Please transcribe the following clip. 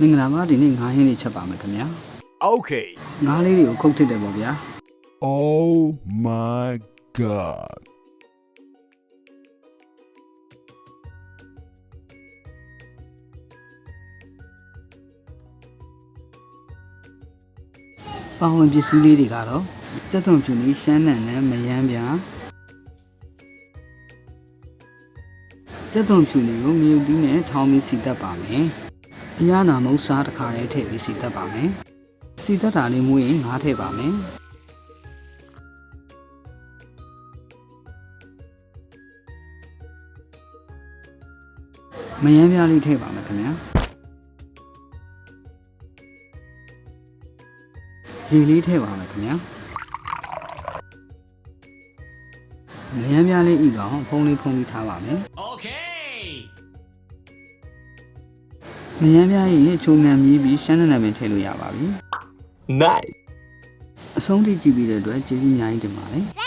မင်္ဂလာပါဒီနေ့ငါးဟင်းလေးချက်ပါမယ်ခင်ဗျာ Okay. ငါးလေးတွေကိုခုတ်ထစ်တယ်ပေါ့ဗျာ Oh my god. ပေါဝင်ပစ္စည်းလေးတွေကတော့ကြက်သွန်ဖြူလေးရှမ်းနံနဲ့မယမ်းပြာကြက်သွန်ဖြူလေးကိုမြုပ်သီးနဲ့ထောင်းပြီးစီတက်ပါမယ် အရသာမုတ်စားတစ်ခါလေးထည့်ပြီးစီတက်ပါမယ်စီတက်တာလေးမွေးရင်ငါးထည့်ပါမယ်မယမ်းပြားလေးထည့်ပါမယ်ခင်ဗျာရေလေးထည့်ပါမယ်ခင်ဗျာ။ငရမ်းပြားလေးဤကောင်ဖုံးလေးဖုံးပြီးထားပါမယ် Okay. ။ ငရမ်းပြားရဲ့ချုံငံမြည်ပြီးရှမ်းနံနံပင်ထည့်လို့ရပါပြီ Nice. ။အဆုံးထိကြည့်ပြီးတဲ့အတွက်ကျေးဇူးအများကြီးတင်ပါတယ်။